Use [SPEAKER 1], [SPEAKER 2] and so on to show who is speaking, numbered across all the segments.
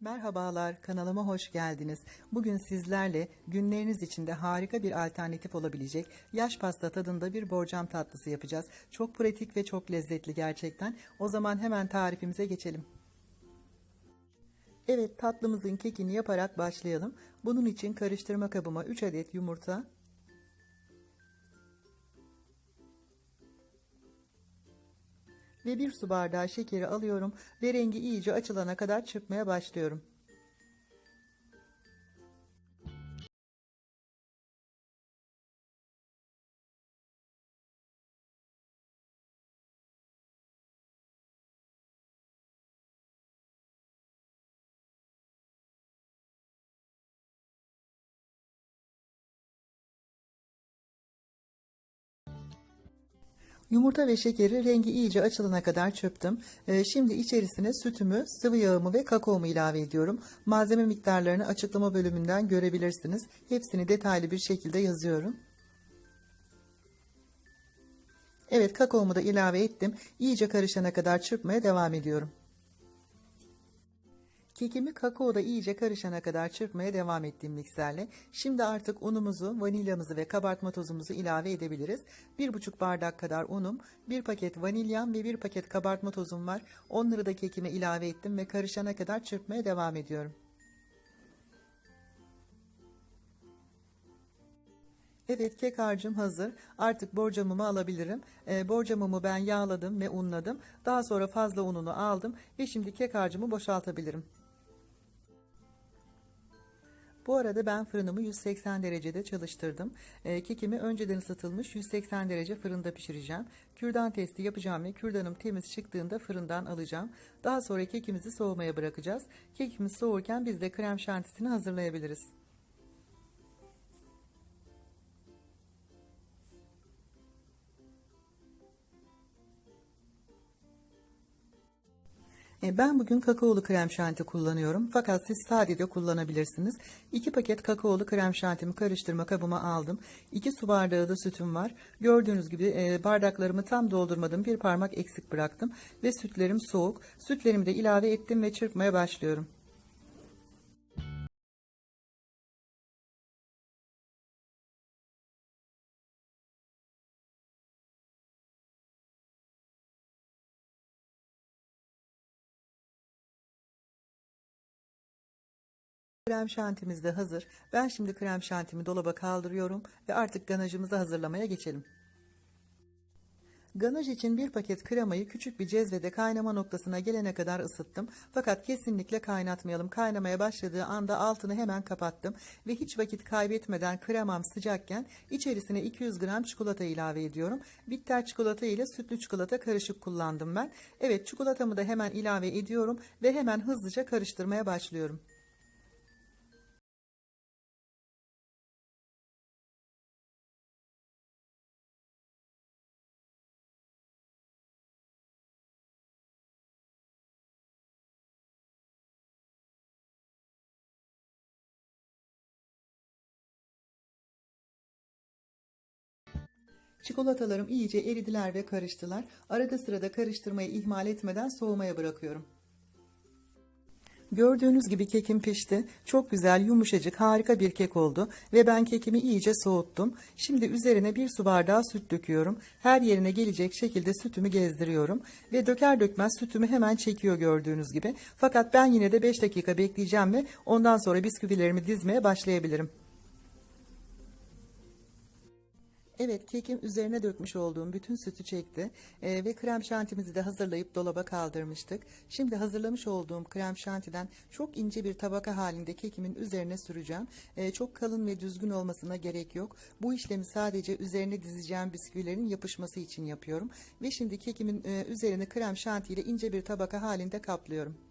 [SPEAKER 1] Merhabalar, kanalıma hoş geldiniz. Bugün sizlerle günleriniz içinde harika bir alternatif olabilecek yaş pasta tadında bir borcam tatlısı yapacağız. Çok pratik ve çok lezzetli gerçekten. O zaman hemen tarifimize geçelim. Evet, tatlımızın kekini yaparak başlayalım. Bunun için karıştırma kabıma 3 adet yumurta, ve bir su bardağı şekeri alıyorum ve rengi iyice açılana kadar çırpmaya başlıyorum. Yumurta ve şekeri rengi iyice açılana kadar çırptım. Ee, şimdi içerisine sütümü, sıvı yağımı ve kakaomu ilave ediyorum. Malzeme miktarlarını açıklama bölümünden görebilirsiniz. Hepsini detaylı bir şekilde yazıyorum. Evet kakaomu da ilave ettim. İyice karışana kadar çırpmaya devam ediyorum. Kekimi kakaoda iyice karışana kadar çırpmaya devam ettiğim mikserle. Şimdi artık unumuzu, vanilyamızı ve kabartma tozumuzu ilave edebiliriz. 1,5 bardak kadar unum, 1 paket vanilyam ve 1 paket kabartma tozum var. Onları da kekime ilave ettim ve karışana kadar çırpmaya devam ediyorum. Evet kek harcım hazır. Artık borcamımı alabilirim. E, borcamımı ben yağladım ve unladım. Daha sonra fazla ununu aldım ve şimdi kek harcımı boşaltabilirim. Bu arada ben fırınımı 180 derecede çalıştırdım. E, kekimi önceden ısıtılmış 180 derece fırında pişireceğim. Kürdan testi yapacağım ve kürdanım temiz çıktığında fırından alacağım. Daha sonra kekimizi soğumaya bırakacağız. Kekimiz soğurken biz de krem şantisini hazırlayabiliriz. Ben bugün kakaolu krem şanti kullanıyorum. Fakat siz sade de kullanabilirsiniz. 2 paket kakaolu krem şantimi karıştırma kabıma aldım. 2 su bardağı da sütüm var. Gördüğünüz gibi e, bardaklarımı tam doldurmadım. Bir parmak eksik bıraktım. Ve sütlerim soğuk. Sütlerimi de ilave ettim ve çırpmaya başlıyorum. Krem şantimiz de hazır. Ben şimdi krem şantimi dolaba kaldırıyorum ve artık ganajımızı hazırlamaya geçelim. Ganaj için bir paket kremayı küçük bir cezvede kaynama noktasına gelene kadar ısıttım. Fakat kesinlikle kaynatmayalım. Kaynamaya başladığı anda altını hemen kapattım ve hiç vakit kaybetmeden kremam sıcakken içerisine 200 gram çikolata ilave ediyorum. Bitter çikolata ile sütlü çikolata karışık kullandım ben. Evet çikolatamı da hemen ilave ediyorum ve hemen hızlıca karıştırmaya başlıyorum. Çikolatalarım iyice eridiler ve karıştılar. Arada sırada karıştırmayı ihmal etmeden soğumaya bırakıyorum. Gördüğünüz gibi kekim pişti. Çok güzel, yumuşacık, harika bir kek oldu. Ve ben kekimi iyice soğuttum. Şimdi üzerine bir su bardağı süt döküyorum. Her yerine gelecek şekilde sütümü gezdiriyorum. Ve döker dökmez sütümü hemen çekiyor gördüğünüz gibi. Fakat ben yine de 5 dakika bekleyeceğim ve ondan sonra bisküvilerimi dizmeye başlayabilirim. Evet kekim üzerine dökmüş olduğum bütün sütü çekti ee, ve krem şantimizi de hazırlayıp dolaba kaldırmıştık. Şimdi hazırlamış olduğum krem şantiden çok ince bir tabaka halinde kekimin üzerine süreceğim. Ee, çok kalın ve düzgün olmasına gerek yok. Bu işlemi sadece üzerine dizeceğim bisküvilerin yapışması için yapıyorum. Ve şimdi kekimin e, üzerine krem şanti ile ince bir tabaka halinde kaplıyorum.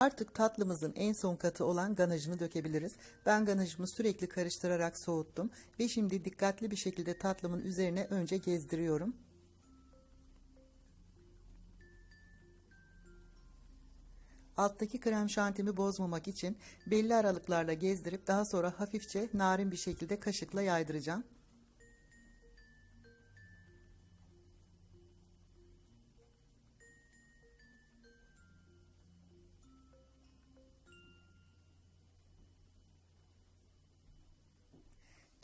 [SPEAKER 1] Artık tatlımızın en son katı olan ganajını dökebiliriz. Ben ganajımı sürekli karıştırarak soğuttum ve şimdi dikkatli bir şekilde tatlımın üzerine önce gezdiriyorum. Alttaki krem şantimi bozmamak için belli aralıklarla gezdirip daha sonra hafifçe narin bir şekilde kaşıkla yaydıracağım.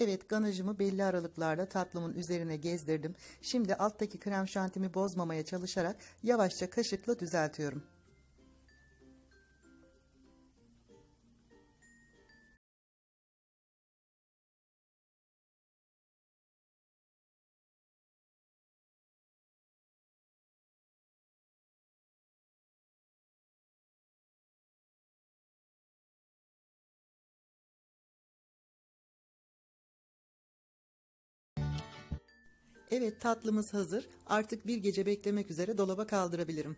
[SPEAKER 1] Evet ganajımı belli aralıklarla tatlımın üzerine gezdirdim. Şimdi alttaki krem şantimi bozmamaya çalışarak yavaşça kaşıkla düzeltiyorum. Evet tatlımız hazır. Artık bir gece beklemek üzere dolaba kaldırabilirim.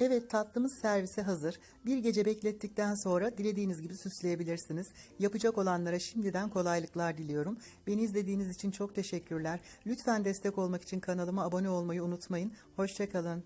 [SPEAKER 1] Evet tatlımız servise hazır. Bir gece beklettikten sonra dilediğiniz gibi süsleyebilirsiniz. Yapacak olanlara şimdiden kolaylıklar diliyorum. Beni izlediğiniz için çok teşekkürler. Lütfen destek olmak için kanalıma abone olmayı unutmayın. Hoşçakalın.